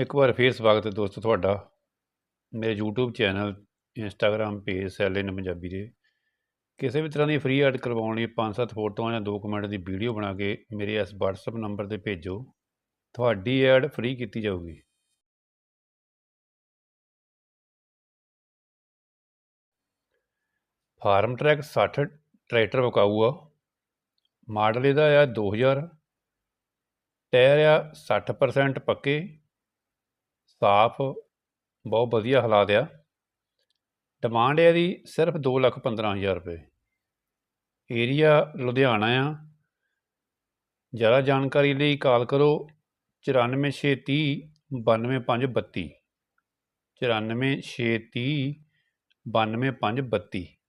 ਇੱਕ ਵਾਰ ਫੇਰ ਸਵਾਗਤ ਹੈ ਦੋਸਤੋ ਤੁਹਾਡਾ। ਮੇਰੇ YouTube ਚੈਨਲ ਇੰਸਟਾਗ੍ਰam ਪੇਜ ਸੈਲਿਨ ਪੰਜਾਬੀ ਦੇ। ਕਿਸੇ ਵੀ ਤਰ੍ਹਾਂ ਦੀ ਫ੍ਰੀ ਐਡ ਕਰਵਾਉਣ ਲਈ ਪੰਜ ਸੱਤ ਫੋਟੋਆਂ ਜਾਂ ਦੋ ਮਿੰਟ ਦੀ ਵੀਡੀਓ ਬਣਾ ਕੇ ਮੇਰੇ ਇਸ WhatsApp ਨੰਬਰ ਤੇ ਭੇਜੋ। ਤੁਹਾਡੀ ਐਡ ਫ੍ਰੀ ਕੀਤੀ ਜਾਊਗੀ। ਫਾਰਮ ਟਰੈਕ 60 ਟਰੈਕਟਰ ਵਿਕਾਊ ਆ। ਮਾਡਲ ਇਹਦਾ ਆ 2000 ਟਾਇਰ ਆ 60% ਪੱਕੇ। ਸਾਫ਼, ਬਹੁਤ ਵਧੀਆ ਹਾਲਾਤ ਆ। ਡਿਮਾਂਡ ਹੈ ਇਹਦੀ ਸਿਰਫ 2 ਲੱਖ 15 ਹਜ਼ਾਰ ਰੁਪਏ। ਏਰੀਆ ਲੁਧਿਆਣਾ ਆ। ਜ਼ਿਆਦਾ ਜਾਣਕਾਰੀ ਲਈ ਕਾਲ ਕਰੋ 9463 92532 9463 92532